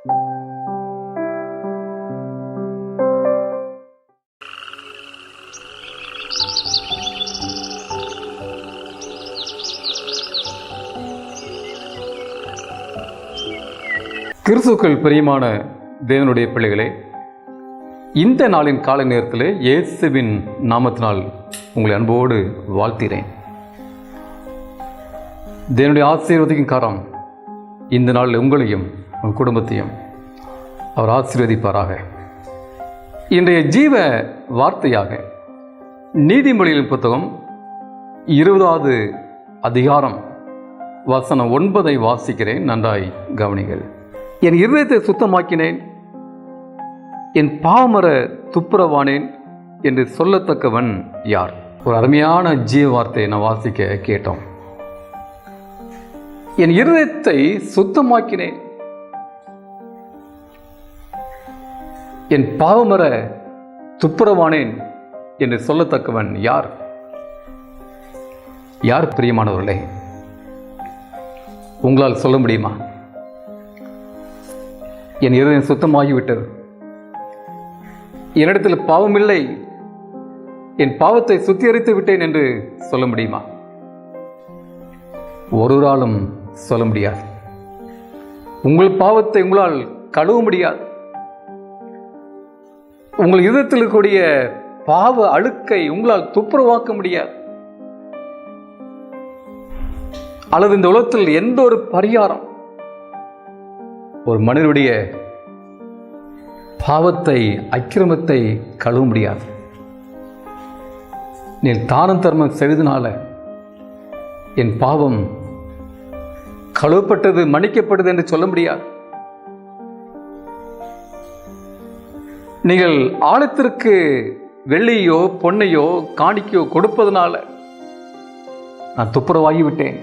கிறிஸ்துக்கள் பிரியமான தேவனுடைய பிள்ளைகளே இந்த நாளின் காலை நேரத்தில் இயேசுவின் நாமத்தினால் உங்களை அன்போடு வாழ்த்திறேன் தேவனுடைய ஆசீர்வதிக்கும் காரம் இந்த நாளில் உங்களையும் உங்கள் குடும்பத்தையும் அவர் ஆசீர்வதிப்பாராக. இன்றைய ஜீவ வார்த்தையாக நீதிமொழிகளின் புத்தகம் இருபதாவது அதிகாரம் வசனம் ஒன்பதை வாசிக்கிறேன். நன்றாய் கவனிகள். என் இருதயத்தை சுத்தமாக்கினேன் என் பாமர துப்புரவானேன் என்று சொல்லத்தக்கவன் யார்? ஒரு அருமையான ஜீவ வார்த்தையை நான் வாசிக்க கேட்டோம். என் இருதயத்தை சுத்தமாக்கினேன் என் பாவமர துப்புரவானேன் என்று சொல்லத்தக்கவன் யார்? யார் பிரியமானவர்களே? உங்களால் சொல்ல முடியுமா? என் இருதயம் சுத்தமாகிவிட்டது. என்னிடத்தில் பாவமில்லை. என் பாவத்தை சுத்திகரித்து விட்டேன் என்று சொல்ல முடியுமா? ஒருவராலும் சொல்ல முடியாது. உங்கள் பாவத்தை உங்களால் கழுவ முடியாது. உங்கள் இதயத்தில் இருக்கக்கூடிய பாவ அழுக்கை உங்களால் துப்புரவாக்க முடியாது. அல்லது இந்த உலகத்தில் எந்த ஒரு பரிகாரம்? ஒரு மனிதனுடைய பாவத்தை அக்கிரமத்தை கழுவ முடியாது. நீ தானம் தர்மம் செய்தனால என் பாவம் கழுவப்பட்டது மன்னிக்கப்பட்டது என்று சொல்ல முடியாது. நீங்கள் ஆழத்திற்கு வெள்ளியோ பொன்னையோ காணிக்கையோ கொடுப்பதனால நான் துப்புரவாகி விட்டேன்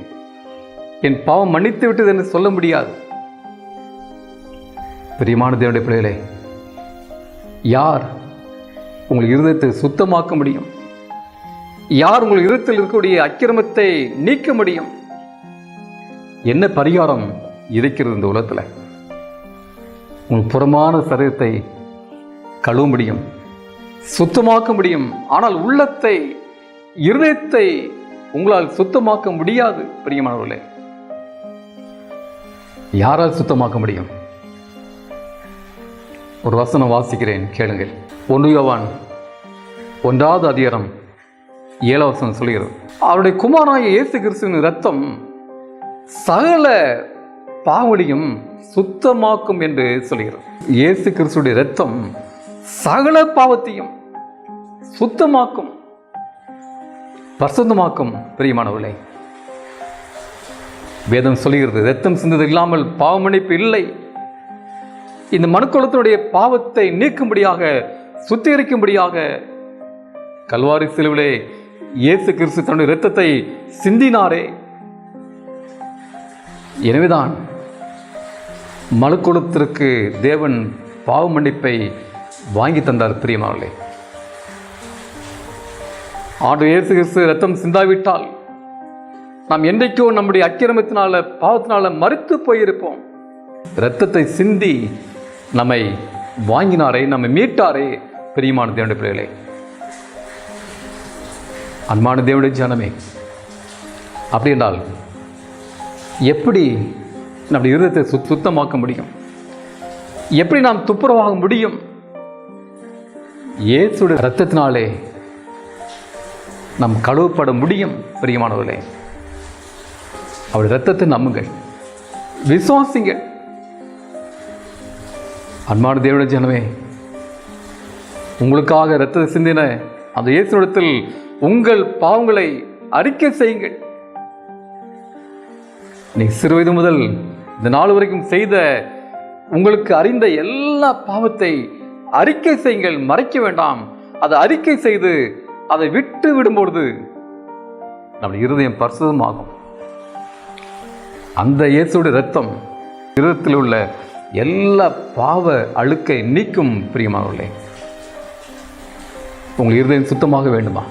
என் பாவம் மன்னித்து விட்டது என்று சொல்ல முடியாது. பிரியமான தேவனுடைய பிள்ளைகளே யார் உங்கள் இருதயத்தை சுத்தமாக்க முடியும்? யார் உங்கள் இருதயத்தில் இருக்கக்கூடிய அக்கிரமத்தை நீக்க முடியும்? என்ன பரிகாரம் இருக்கிறது இந்த உலகத்தில்? உங்கள் புறமான சரீரத்தை கழுவ முடியும் சுத்தமாக்க முடியும். ஆனால் உள்ளத்தை இருதயத்தை உங்களால் சுத்தமாக்க முடியாது பிரியமானவர்களே. யாரால் சுத்தமாக்க முடியும்? ஒரு வசனம் வாசிக்கிறேன் கேளுங்கள். ஒன்று யோவான் ஒன்றாவது அதிகாரம் ஏழாவது வசனம் சொல்கிறது அவருடைய குமாராய இயேசு கிறிஸ்துவின் ரத்தம் சகல பாவலியும் சுத்தமாக்கும் என்று சொல்கிறது. இயேசு கிறிஸ்துடைய ரத்தம் சகல பாவத்தையும் சுத்தமாக்கும் பரிசுத்தமாக்கும் பிரியமானவர்களே. வேதம் சொல்கிறது ரத்தம் சிந்தது இல்லாமல் பாவமன்னிப்பு இல்லை. இந்த மனுக்குளத்தினுடைய பாவத்தை நீக்கும்படியாக சுத்திகரிக்கும்படியாக கல்வாரி சிலுவிலே இயேசு கிறிஸ்து தன்னுடைய இரத்தத்தை சிந்தினாரே. எனவேதான் மனுக்குளத்திற்கு தேவன் பாவமன்னிப்பை வாங்கி தந்தார் பிரியமானே ஆண்டு இயேசு கிறிஸ்து ரத்தம் சிந்தாவிட்டால் நாம் என்றைக்கோ நம்முடைய அக்கிரமத்தினால பாவத்தினால மறுத்து போயிருப்போம். இரத்தத்தை சிந்தி நம்மை வாங்கினாரே நம்மை மீட்டாரே பிரியமான தேவனுடைய பிள்ளைகளே. அன்பான தேவனுடைய ஜனமே அப்படி என்றால் எப்படி நம்முடைய இருதயத்தை சுத் சுத்தமாக்க முடியும்? எப்படி நாம் துப்புரவாக முடியும்? இயேசுடைய ரத்தத்தினாலே நம் கழுவப்பட முடியும் பிரியமானவர்களே. அவருடைய ரத்தத்தை நம்புங்கள். விசுவாசிங்கள். அன்பான தேவன ஜனமே உங்களுக்காக ரத்தத்தை சிந்தின அந்த இயேசுடத்தில் உங்கள் பாவங்களை அறிக்கை செய்யுங்கள். நீ சிறுவயது முதல் இந்த நாள் வரைக்கும் செய்த உங்களுக்கு அறிந்த எல்லா பாவத்தை அறிக்கை செய்யுங்கள் மறைக்க வேண்டாம். அதை அறிக்கை செய்து அதை விட்டு விடும்பொழுது நம்முடைய இருதயம் பரிசுதமாகும் அந்த இயேசுடைய ரத்தம் இருதத்தில் உள்ள எல்லா பாவ அழுக்கை நீக்கும் பிரியமானவர்களே உங்கள் இருதயம் சுத்தமாக வேண்டுமா?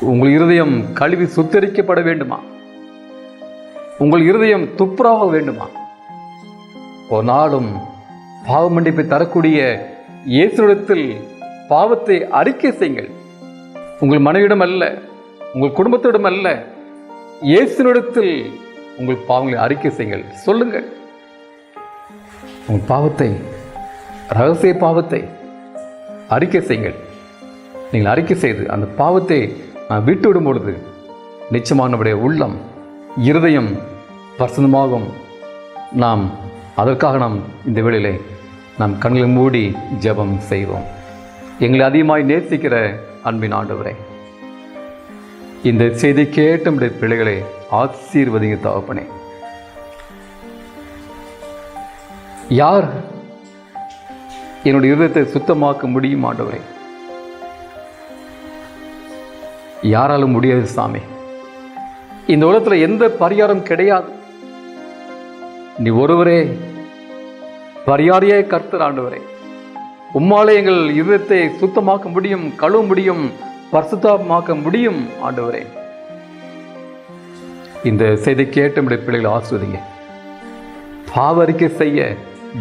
உங்கள் இருதயம் கழுவி சுத்தரிக்கப்பட வேண்டுமா? உங்கள் இருதயம் துப்புராக வேண்டுமா? ஒரு நாளும் பாவ மன்னிப்பை தரக்கூடிய இயேசுனிடத்தில் பாவத்தை அறிக்கை செய்யுங்கள். உங்கள் மனைவியிடம் அல்ல உங்கள் குடும்பத்திடம் அல்ல இயேசுனிடத்தில் உங்கள் பாவங்களை அறிக்கை செய்யுங்கள். சொல்லுங்கள். உங்கள் பாவத்தை ரகசிய பாவத்தை அறிக்கை செய்யுங்கள். நீங்கள் அறிக்கை செய்து அந்த பாவத்தை நான் விட்டு விடும் பொழுது நிச்சயமானவுடைய உள்ளம் இருதயம் பிரசந்தமாகும் நாம் அதற்காக நாம் இந்த வேளையிலே நாம் கண்களை மூடி ஜெபம் செய்வோம். எங்களை அதிகமாய் நேசிக்கிற அன்பின் ஆண்டவரே இந்த செய்தி கேட்ட நம்முடைய பிள்ளைகளை ஆசீர்வதிங்க தகப்பனே யார் என்னுடைய இருதயத்தை சுத்தமாக்க முடியும் ஆண்டவரே? யாராலும் முடியாது சாமி. இந்த உலகத்தில் எந்த பரிகாரம் கிடையாது. நீ ஒருவரே பரிகாரியே கர்த்தர் ஆண்டவரே. உம்மாலே எங்கள் இதயத்தை சுத்தமாக்க முடியும் கழுவ முடியும் பரிசுத்தமாக்க முடியும் ஆண்டவரே. இந்த செய்தி கேட்ட நம்முடைய பிள்ளைகளை ஆசிரியங்க பாவ அறிக்கை செய்ய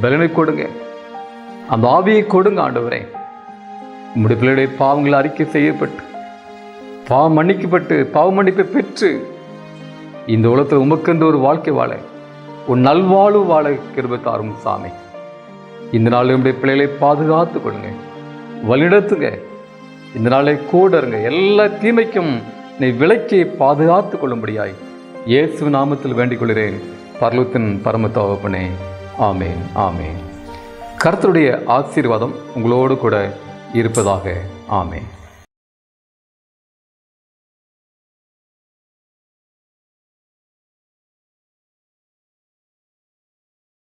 பலனை கொடுங்க. அந்த ஆவியை கொடுங்க ஆண்டவரே. உம்முடைய பிள்ளைகளுடைய பாவங்கள் அறிக்கை செய்யப்பட்டு பாவம் மன்னிக்கப்பட்டு பாவ மன்னிப்பை பெற்று இந்த உலகத்தில் உமக்கென்று ஒரு வாழ்க்கை வாழ உன் நல்வாழ்வு வாழ கிருபத்தாரும் சாமி. இந்த நாள் நம்முடைய பிள்ளைகளை பாதுகாத்து கொள்ளுங்க. வழிநடத்துங்க. இந்த நாளை கூடருங்க. எல்லா தீமைக்கும் நீ விலக்கி பாதுகாத்து கொள்ளும்படியாய் இயேசு நாமத்தில் வேண்டிக் கொள்கிறேன் பர்லத்தின் பரம ஆமேன் ஆமேன். கர்த்தருடைய ஆசீர்வாதம் உங்களோடு கூட இருப்பதாக. ஆமேன்.